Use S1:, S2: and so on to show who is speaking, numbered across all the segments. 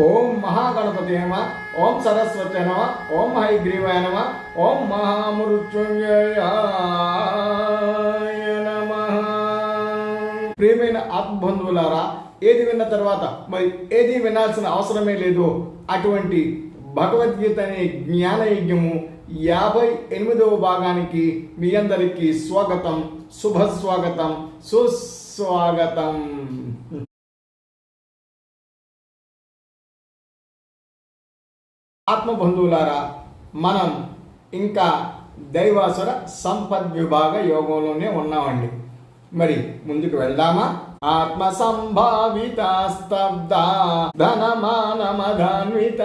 S1: ఓం మహాగణపతి నమ ఓం సరస్వతి నమ ఓం హైగ్రీవాయ నమ ఓం మహామృత్యుంజయ నమ. ప్రియమైన ఆత్మబంధువులారా ఏది విన్న తర్వాత మరి ఏది వినాల్సిన అవసరమే లేదు. అటువంటి భగవద్గీత అనే జ్ఞాన యజ్ఞము యాభై ఎనిమిదవ భాగానికి మీ అందరికీ స్వాగతం శుభ స్వాగతం సుస్వాగతం. ఆత్మబంధువులారా మనం ఇంకా దైవాసుర సంపద్ విభాగ యోగంలోనే ఉన్నామండి. మరి ముందుకు వెళ్దామా? ఆత్మ సంభావిత స్తబ్ద ధనమానమధాన్విత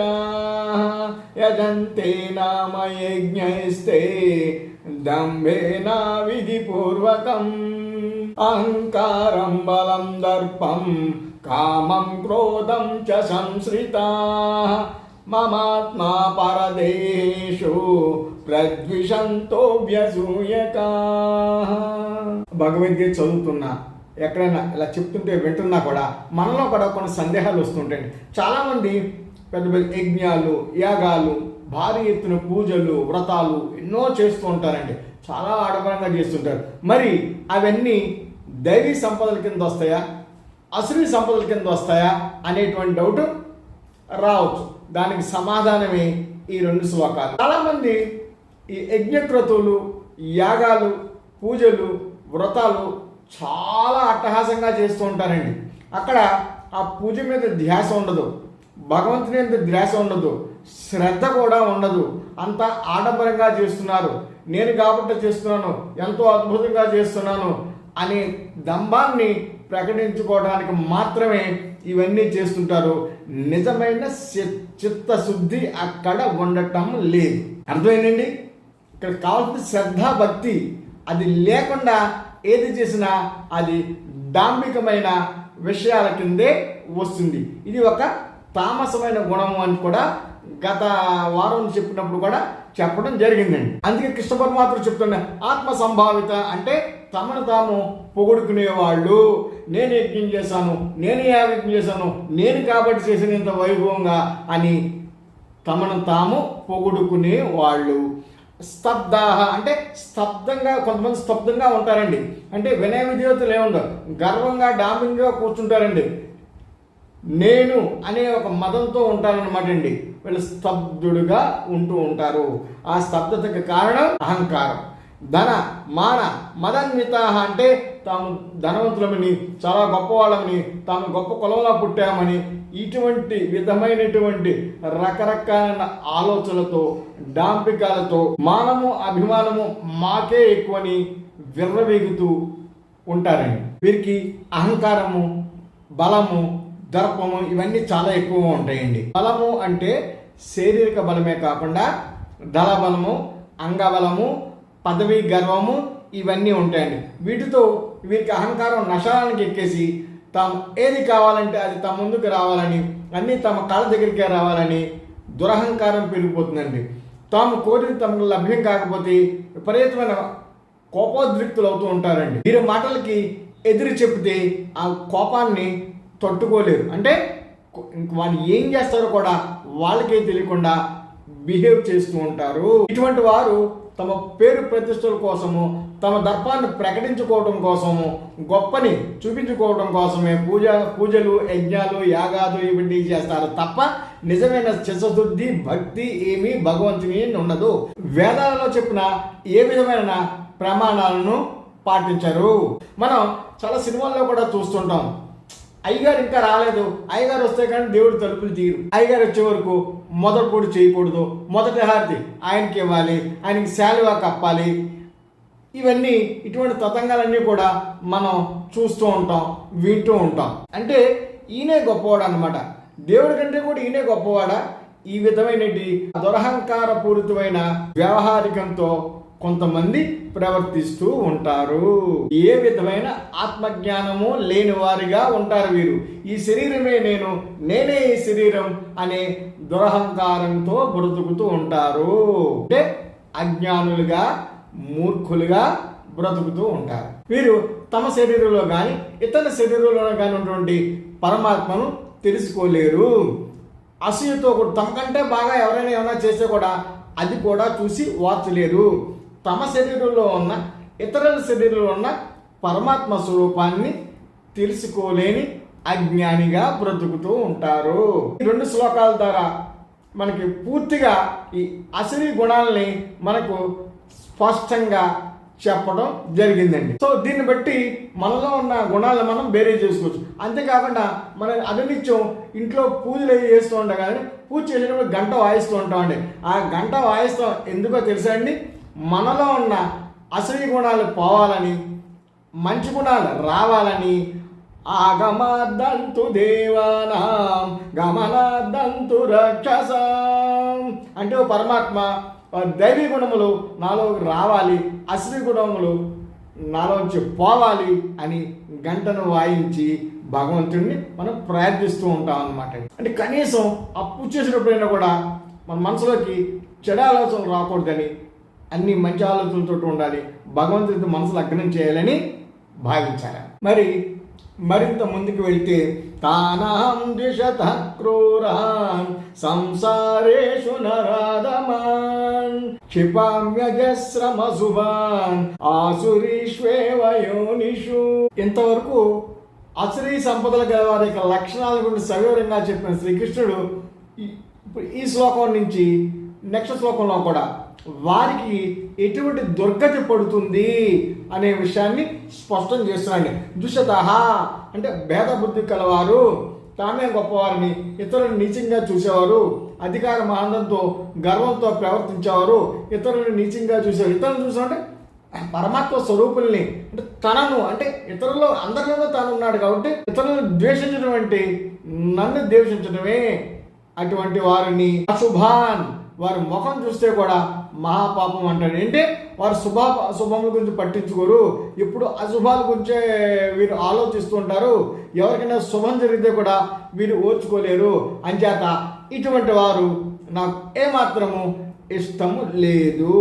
S1: యజంతే నామ యజ్ఞైస్తే దంభేనా విధిపూర్వకం అహంకారం బలం దర్పం కామం క్రోధం చ సంశ్రితా మమాత్మా పరదేశు ప్రద్విషంతో వ్యసూయక భగవద్గీత చదువుతున్నా ఎక్కడైనా ఇలా చెప్తుంటే వింటున్నా కూడా మనలో కూడా కొన్ని సందేహాలు వస్తుంటాయండి చాలామంది పెద్ద పెద్ద యజ్ఞాలు యాగాలు భారీ ఎత్తున పూజలు వ్రతాలు ఎన్నో చేస్తూ ఉంటారండి. చాలా ఆడంబరంగా చేస్తుంటారు. మరి అవన్నీ దైవీ సంపదల కింద వస్తాయా? అసలు సంపదల కింద వస్తాయా? అనేటువంటి డౌట్ రావచ్చు. దానికి సమాధానమే ఈ రెండు శ్లోకాలు. చాలామంది ఈ యజ్ఞక్రతువులు యాగాలు పూజలు వ్రతాలు చాలా అట్టహాసంగా చేస్తూ ఉంటారండి. అక్కడ ఆ పూజ మీద ధ్యాస ఉండదు. భగవంతుని మీద ధ్యాస ఉండదు. శ్రద్ధ కూడా ఉండదు. అంత ఆడంబరంగా చేస్తున్నారు. నేను కాబట్టి చేస్తున్నాను. ఎంతో అద్భుతంగా చేస్తున్నాను అనే దంభాన్ని ప్రకటించుకోవడానికి మాత్రమే ఇవన్నీ చేస్తుంటారు. నిజమైన చిత్తశుద్ధి అక్కడ ఉండటం లేదు. అర్థమైందండి? ఇక్కడ కావాల్సిన శ్రద్ధ భక్తి. అది లేకుండా ఏది చేసినా అది డాంబికమైన విషయాల కిందే వస్తుంది. ఇది ఒక తామసమైన గుణము అని కూడా గత వారం చెప్పినప్పుడు కూడా చెప్పడం జరిగిందండి. అందుకే కృష్ణ పరమాత్మ చెప్తున్నా ఆత్మ సంభావిత అంటే తమను తాము పొగుడుకునేవాళ్ళు. నేను యజ్ఞం చేశాను నేను యాగం చేశాను నేను కాబట్టి చేసినంత వైభవంగా అని తమను తాము పొగుడుకునే వాళ్ళు స్తబ్దాహ అంటే స్తబ్దంగా కొంతమంది స్తబ్దంగా ఉంటారండి. అంటే వినయ విధేయతలు ఏముండవు. గర్వంగా డాబింగ్గా కూర్చుంటారండి. నేను అనే ఒక మతంతో ఉంటారనమాట అండి. వీళ్ళు స్తబ్దుడుగా ఉంటూ ఉంటారు. ఆ స్తబ్దతకు కారణం అహంకారం. ధన మాన మదన్వితాహ అంటే తాము ధనవంతులమని చాలా గొప్పవాళ్ళమని తాము గొప్ప కులంలో పుట్టామని ఇటువంటి విధమైనటువంటి రకరకాల ఆలోచనలతో డాంపికాలతో మానము అభిమానము మాకే ఎక్కువని విర్రవేగుతూ ఉంటారండి. వీరికి అహంకారము బలము దర్పము ఇవన్నీ చాలా ఎక్కువగా ఉంటాయండి. బలము అంటే శారీరక బలమే కాకుండా దళ బలము అంగబలము పదవి గర్వము ఇవన్నీ ఉంటాయండి. వీటితో వీరికి అహంకారం నశాలానికి ఎక్కేసి తాము ఏది కావాలంటే అది తమ ముందుకు రావాలని అన్నీ తమ కాళ్ళ దగ్గరికే రావాలని దురహంకారం పెరిగిపోతుందండి. తాము కోరిన తమకు లభ్యం కాకపోతే విపరీతమైన కోపోద్రిక్తులు అవుతూ ఉంటారండి. వీరి మాటలకి ఎదురు చెప్తే ఆ కోపాన్ని తట్టుకోలేరు. అంటే వాళ్ళు ఏం చేస్తారో కూడా వాళ్ళకే తెలియకుండా బిహేవ్ చేస్తూ ఉంటారు. ఇటువంటి వారు తమ పేరు ప్రతిష్టల కోసము తమ దర్పాన్ని ప్రకటించుకోవడం కోసము గొప్పని చూపించుకోవడం కోసమే పూజ పూజలు యజ్ఞాలు యాగాలు ఇవన్నీ చేస్తారు తప్ప నిజమైన చిత్తశుద్ధి భక్తి ఏమీ భగవంతుని ఉండదు. వేదాలలో చెప్పిన ఏ విధమైన ప్రమాణాలను పాటించరు. మనం చాలా సినిమాల్లో కూడా చూస్తుంటాం. అయ్యగారు ఇంకా రాలేదు. అయ్యగారు వస్తే కానీ దేవుడు తలుపులు తీరు అయ్యగారు వచ్చే వరకు మొదటి చేయకూడదు మొదటి హారతి ఆయనకి ఇవ్వాలి. ఆయనకి శాలువా కప్పాలి. ఇవన్నీ ఇటువంటి తతంగాలన్నీ కూడా మనం చూస్తూ ఉంటాం వింటూ ఉంటాం. అంటే ఈయనే గొప్పవాడు అనమాట దేవుడి కంటే కూడా ఈయనే గొప్పవాడా? ఈ విధమైనటి దురహంకార పూరితమైన వ్యవహారికంతో కొంతమంది ప్రవర్తిస్తూ ఉంటారు. ఏ విధమైన ఆత్మజ్ఞానము లేని వారిగా ఉంటారు వీరు. ఈ శరీరమే నేను నేనే ఈ శరీరం అనే దురహంకారంతో బ్రతుకుతూ ఉంటారు. అంటే అజ్ఞానులుగా మూర్ఖులుగా బ్రతుకుతూ ఉంటారు. వీరు తమ శరీరంలో కానీ ఇతర శరీరంలో కానీ ఉన్నటువంటి పరమాత్మను తెలుసుకోలేరు. అసూయతో కూడా తమకంటే బాగా ఎవరైనా ఏమైనా చేస్తే కూడా అది కూడా చూసి వార్చలేరు తమ శరీరంలో ఉన్న ఇతరుల శరీరంలో ఉన్న పరమాత్మ స్వరూపాన్ని తెలుసుకోలేని అజ్ఞానిగా బ్రతుకుతూ ఉంటారు. ఈ రెండు శ్లోకాల ద్వారా మనకి పూర్తిగా ఈ అసలీ గుణాలని మనకు స్పష్టంగా చెప్పడం జరిగిందండి. సో దీన్ని బట్టి మనలో ఉన్న గుణాలను మనం బేరే చేసుకోవచ్చు. అంతేకాకుండా మన అనునిత్యం ఇంట్లో పూజలు అవి చేస్తూ ఉంటాం కానీ పూజ చేసేటప్పుడు గంట వాయిస్తూ ఉంటామండి. ఆ గంట వాయిస్తాం. ఎందుకో తెలుసా అండి? మనలో ఉన్న అసలు గుణాలు పోవాలని మంచి గుణాలు రావాలని ఆగమాదంతు దేవానాం గమనాదంతు రక్షసాం. అంటే ఓ పరమాత్మ దైవీ గుణములు నాలోకి రావాలి అసలు గుణములు నాలోంచి పోవాలి అని గంటను వాయించి భగవంతుడిని మనం ప్రార్థిస్తూ ఉంటాం అనమాట అంటే కనీసం అప్పు చేసినప్పుడైనా కూడా మన మనసులోకి చెడ ఆలోచనలు రాకూడదని అన్ని మంచి ఆలోచనలతో ఉండాలి. భగవంతుడితో మనసు లగ్నం చేయాలని భావించాలి. మరి మరింత ముందుకు వెళ్తే తానాం ద్విషత క్రూరాన్ సంసారేషు నరాధమాన్ క్షిపామ్యజస్రమసుభాన్ ఆసురీష్వేవయోనిషు ఇంతవరకు అసురీ సంపదల గల వారి యొక్క లక్షణాల గురించి సవివరంగా చెప్పిన శ్రీకృష్ణుడు ఈ- ఇప్పుడు ఈ శ్లోకం నుంచి నెక్స్ట్ శ్లోకంలో కూడా వారికి ఎటువంటి దుర్గతి పడుతుంది అనే విషయాన్ని స్పష్టం చేస్తున్నాడు. దుషత అంటే భేద బుద్ధి కలవారు తామే గొప్పవారిని ఇతరులను నీచంగా చూసేవారు అధికార ఆనందంతో గర్వంతో ప్రవర్తించేవారు ఇతరులను నీచంగా చూసేవారు. ఇతరులను చూసామంటే పరమాత్మ స్వరూపుల్ని అంటే తనను అంటే ఇతరులు అందరిలో తాను ఉన్నాడు కాబట్టి ఇతరులను ద్వేషించడం అంటే నన్ను ద్వేషించడమే అటువంటి వారిని అశుభాన్. వారి ముఖం చూస్తే కూడా మహాపాపం అంటాడు అంటే వారు శుభ శుభముల గురించి పట్టించుకోరు. ఇప్పుడు అశుభాల గురించే వీరు ఆలోచిస్తూ ఉంటారు. ఎవరికైనా శుభం జరిగితే కూడా వీరు ఓర్చుకోలేరు. అంచేత ఇటువంటి వారు నాకు ఏమాత్రము ఇష్టము లేదు.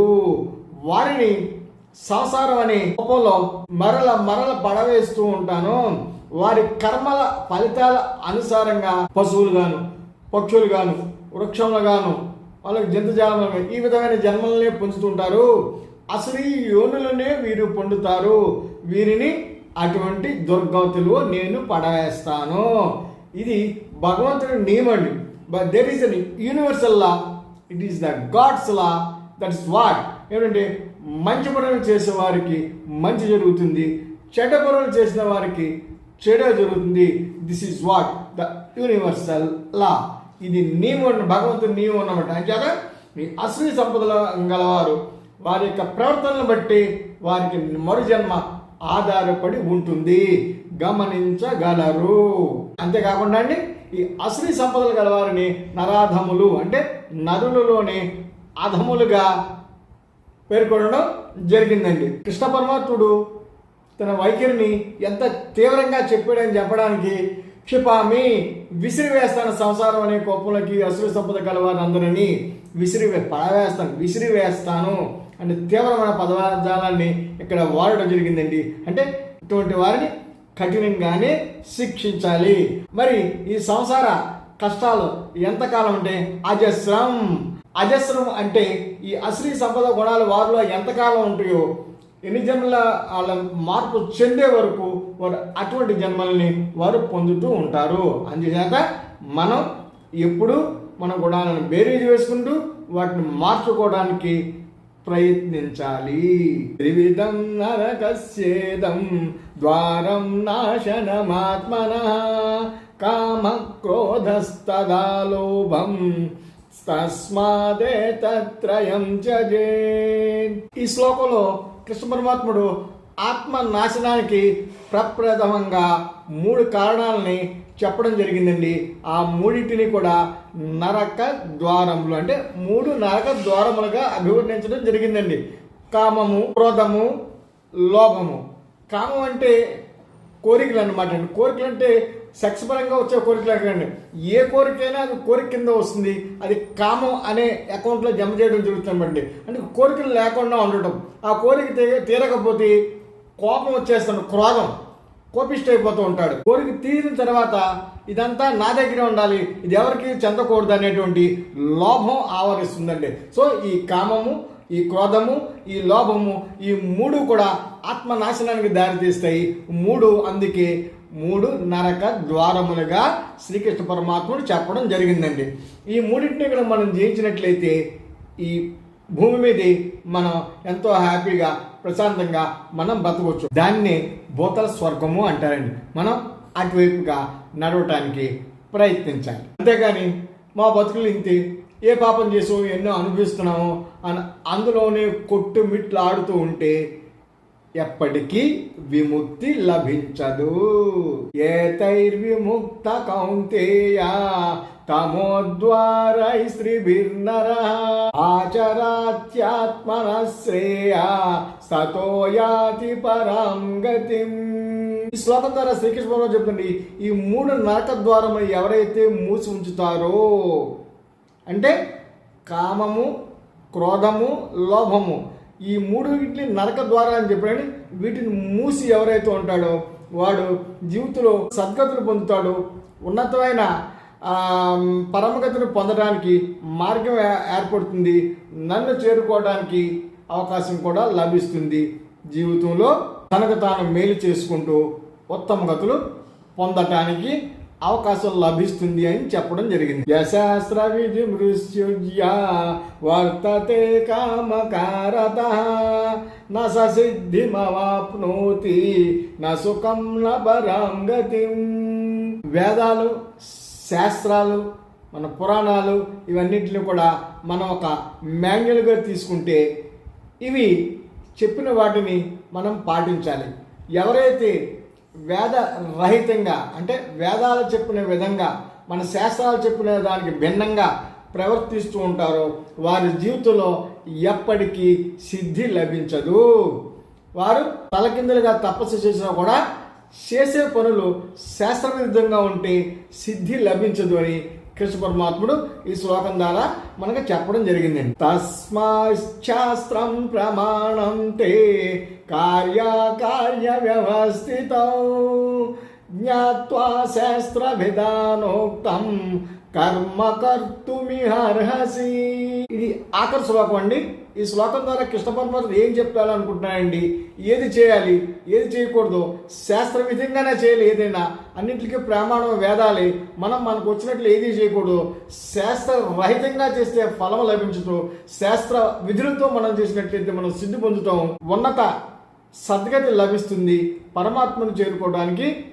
S1: వారిని సంసారం అనే కోపంలో మరల మరల పడవేస్తూ ఉంటాను. వారి కర్మల ఫలితాల అనుసారంగా పశువులు గాను పక్షులు గాను వృక్షములు గాను వాళ్ళకి జంతుజాలం ఈ విధమైన జన్మలనే పొందుతుంటారు. అసలు ఈ యోనులనే వీరు పొందుతారు. వీరిని అటువంటి దుర్గతులు నేను పడవేస్తాను. ఇది భగవంతుడి నియమండి but there is an universal law it is the God's law that is what ఏమిటంటే మంచి పనులు చేసే వారికి మంచి జరుగుతుంది. చెడ్డ పనులు చేసిన వారికి చెడ జరుగుతుంది. This is what the universal law ఇది నీవు భగవంతుడు నీవు అన్నమాట. అంచేత ఈ అశ్వి సంపదల గలవారు. వారి యొక్క ప్రవర్తనను బట్టి వారికి మరు జన్మ ఆధారపడి ఉంటుంది. గమనించగలరు. అంతేకాకుండా అండి ఈ అశ్వి సంపదలు గలవారిని నరాధములు అంటే నరులలోని అధములుగా పేర్కొనడం జరిగిందండి. కృష్ణ పరమాత్ముడు తన వైఖరిని ఎంత తీవ్రంగా చెప్పాడని చెప్పడానికి క్షిపామి విసిరివేస్తాను సంసారం అనే కోపంలోకి అసురు సంపద కలవారిని అందరినీ విసిరివే పడవేస్తాను విసిరివేస్తాను అంటే తీవ్రమైన పదజాలాన్ని ఇక్కడ వాడడం జరిగిందండి. అంటే ఇటువంటి వారిని కఠినంగానే శిక్షించాలి. మరి ఈ సంసార కష్టాలు ఎంతకాలం అంటే అజస్రం. అజస్రం అంటే ఈ అశ్రీ సంపద గుణాలు వారిలో ఎంతకాలం ఉంటాయో ఎన్ని జన్మల వాళ్ళ మార్పు చెందే వరకు వారు అటువంటి జన్మల్ని వారు పొందుతూ ఉంటారు. అందుచేత మనం ఎప్పుడు మన గుణాలను బేరీజ్ వేసుకుంటూ వాటిని మార్చుకోవడానికి ప్రయత్నించాలి. త్రివిధం నరకస్యేదం ద్వారం నాశనమాత్మన కామ క్రోధస్తదా లోభం తస్మాదే తత్రయం చజే ఈ శ్లోకంలో కృష్ణ పరమాత్ముడు ఆత్మ నాశనానికి ప్రప్రథమంగా మూడు కారణాలని చెప్పడం జరిగిందండి. ఆ మూడింటిని కూడా నరక ద్వారములు అంటే మూడు నరక ద్వారములుగా అభివర్ణించడం జరిగిందండి. కామము క్రోధము లోభము. కామం అంటే కోరికలు అనమాట అండి. కోరికలు అంటే సెక్స్ పరంగా వచ్చే కోరికలు కానీ ఏ కోరికైనా అది కోరిక కింద వస్తుంది. అది కామం అనే అకౌంట్లో జమ చేయడం జరుగుతుందండి అంటే కోరికలు లేకుండా ఉండటం. ఆ కోరిక తీ- తీరకపోతే కోపం వచ్చేస్తాడు క్రోధం. కోపిష్ట అయిపోతూ ఉంటాడు. కోరిక తీరిన తర్వాత ఇదంతా నా దగ్గరే ఉండాలి. ఇది ఎవరికి చెందకూడదు అనేటువంటి లోభం ఆవరిస్తుందండి. సో ఈ కామము ఈ క్రోధము ఈ లోభము ఈ మూడు కూడా ఆత్మనాశనానికి దారితీస్తాయి. మూడు అందుకే మూడు నరక ద్వారములుగా శ్రీకృష్ణ పరమాత్ముడు చెప్పడం జరిగిందండి. ఈ మూడింటిని కూడా మనం జయించినట్లయితే ఈ భూమి మీద మనం ఎంతో హ్యాపీగా ప్రశాంతంగా మనం బతకవచ్చు. దాన్ని భూతల స్వర్గము అంటారండి. మనం అటువైపుగా నడవటానికి ప్రయత్నించాలి. అంతేగాని మా బతుకులు ఇంతే. ఏ పాపం చేసావు? ఎన్నో అనుభవిస్తున్నాము అని అందులోనే కొట్టుమిట్లు ఆడుతూ ఉంటే ఎప్పటికీ విముక్తి లభించదు. ఏతైర్విముక్త కౌంతేయ తమోద్వారై శ్రీభిర్నర ఆచరాత్యాత్మన శ్రేయ సతో యాతి పరాం గతిం. ఈ శ్లోకం ద్వారా శ్రీకృష్ణ చెప్తుంది ఈ మూడు నరక ద్వారములు ఎవరైతే మూసి ఉంచుతారో అంటే కామము క్రోధము లోభము. ఈ మూడు వీటిని నరక ద్వారా అని చెప్పాడని వీటిని మూసి ఎవరైతే ఉంటాడో వాడు జీవితంలో సద్గతులు పొందుతాడు. ఉన్నతమైన పరమగతిని పొందడానికి మార్గం ఏర్పడుతుంది. నన్ను చేరుకోవడానికి అవకాశం కూడా లభిస్తుంది. జీవితంలో తనకు తాను మేలు చేసుకుంటూ ఉత్తమ గతులు పొందటానికి అవకాశం లభిస్తుంది అని చెప్పడం జరిగింది. యశాస్త్ర విధి మృత్యుజ్య వర్తతే కామకారత. నసిద్ధిమవాప్నోతి నసుఖం న గతి. వేదాలు శాస్త్రాలు మన పురాణాలు ఇవన్నింటిని కూడా మనం ఒక మాన్యువల్గా తీసుకుంటే ఇవి చెప్పిన వాటిని మనం పాటించాలి. ఎవరైతే వేద రహితంగా అంటే వేదాలు చెప్పిన విధంగా మన శాస్త్రాలు చెప్పిన దానికి భిన్నంగా ప్రవర్తిస్తూ ఉంటారో. వారి జీవితంలో ఎప్పటికీ సిద్ధి లభించదు. వారు తలకిందులుగా తపస్సు చేసినా కూడా చేసే పనులు శాస్త్రవిరుద్ధంగా ఉంటే సిద్ధి లభించదు అని కృష్ణ పరమాత్ముడు ఈ శ్లోకం ద్వారా మనకు చెప్పడం జరిగిందండి తస్మాశాస్త్రం ప్రమాణం తే కార్యకార్య వ్యవస్థిత జ్ఞాత్వా శాస్త్ర విధానోక్తం కర్మ కర్తుమిహర్హసి ఇది ఆఖరి శ్లోకం అండి. ఈ శ్లోకం ద్వారా కృష్ణ పరమాత్మ ఏం చెప్పాలనుకుంటున్నాయండి ఏది చేయాలి? ఏది చేయకూడదు? శాస్త్ర విధంగానే చేయాలి ఏదైనా? అన్నింటికీ ప్రమాణం వేదాలి. మనం మనకు వచ్చినట్లు ఏది చేయకూడదు? శాస్త్ర రహితంగా చేస్తే ఫలం లభించదు. శాస్త్ర విధులతో మనం చేసినట్లయితే మనం సిద్ధి పొందుతాం. ఉన్నత సద్గతి లభిస్తుంది. పరమాత్మను చేరుకోవడానికి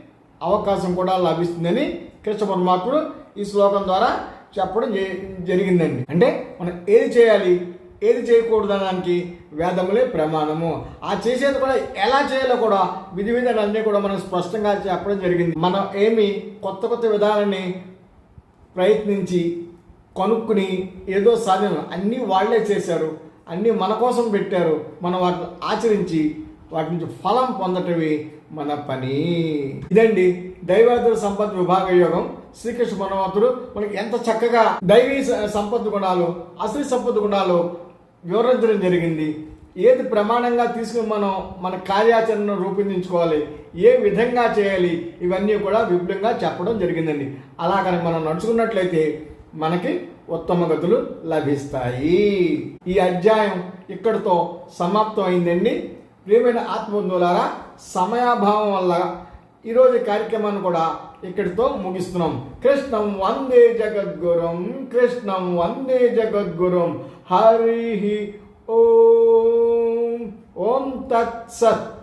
S1: అవకాశం కూడా లభిస్తుందని కృష్ణ పరమాత్ముడు ఈ శ్లోకం ద్వారా చెప్పడం జరిగిందండి. అంటే మనం ఏది చేయాలి? ఏది చేయకూడదు అనడానికి వేదములే ప్రమాణము. ఆ చేసేది కూడా ఎలా చేయాలో కూడా విధి విధాలన్నీ కూడా మనం స్పష్టంగా చెప్పడం జరిగింది. మనం ఏమి కొత్త కొత్త విధానాన్ని ప్రయత్నించి కొనుక్కుని ఏదో సాధన అన్నీ వాళ్ళే చేశారు. అన్నీ మన కోసం పెట్టారు. మనం వాటిని ఆచరించి వాటి నుంచి ఫలం పొందటమే మన పని. ఇదండి దైవాదుల సంపద విభాగ యోగం. శ్రీకృష్ణ పరమాత్ముడు మనకి ఎంత చక్కగా దైవీ స- సంపద గుణాలు అసలు సంపద గుణాలు వివరించడం జరిగింది. ఏది ప్రమాణంగా తీసుకుని మనం మన కార్యాచరణను రూపొందించుకోవాలి ఏ విధంగా చేయాలి ఇవన్నీ కూడా విపులంగా చెప్పడం జరిగిందండి. అలా కనుక మనం నడుచుకున్నట్లయితే మనకి ఉత్తమ గతులు లభిస్తాయి. ఈ అధ్యాయం ఇక్కడితో సమాప్తం అయిందండి. ప్రియమైన ఆత్మబంధువులారా సమయాభావం వల్ల ఈరోజు కార్యక్రమాన్ని కూడా ఇక్కడితో ముగిస్తున్నాం. కృష్ణం వందే జగద్గురం కృష్ణం వందే జగద్గురం. హరి ఓం. ఓం తత్సత్